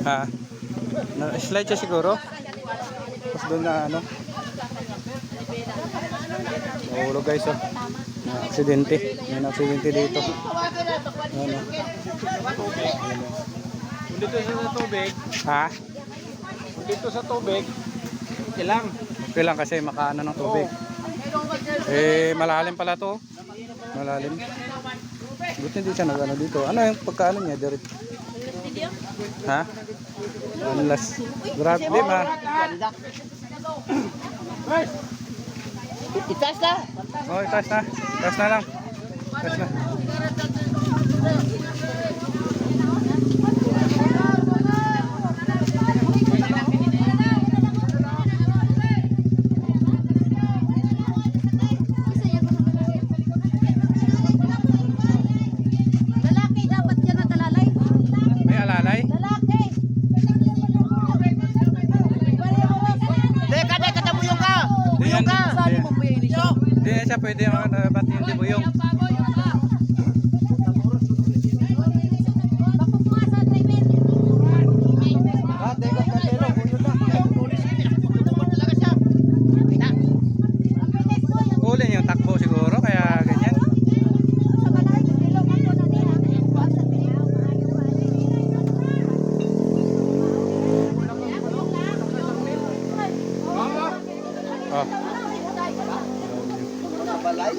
Ha? Na-slide siya siguro? Tapos doon na ano? Nahulog guys oh. Na aksidente. May aksidente dito. Ano? Kung dito sa tubig, Ha? kung dito sa tubig, okay lang. Okay lang kasi makaano ng tubig. Eh, malalim pala to. Malalim. Buti hindi siya nagano dito. Ano yung pagkaano niya? Direct. Ha? Unless. Grabe, ma. Itas na. Oh, itaas na. Itaas na lang. Itaas na. Yan siya pwede yung uh, ba't yung dibuyong. Oh. Balay.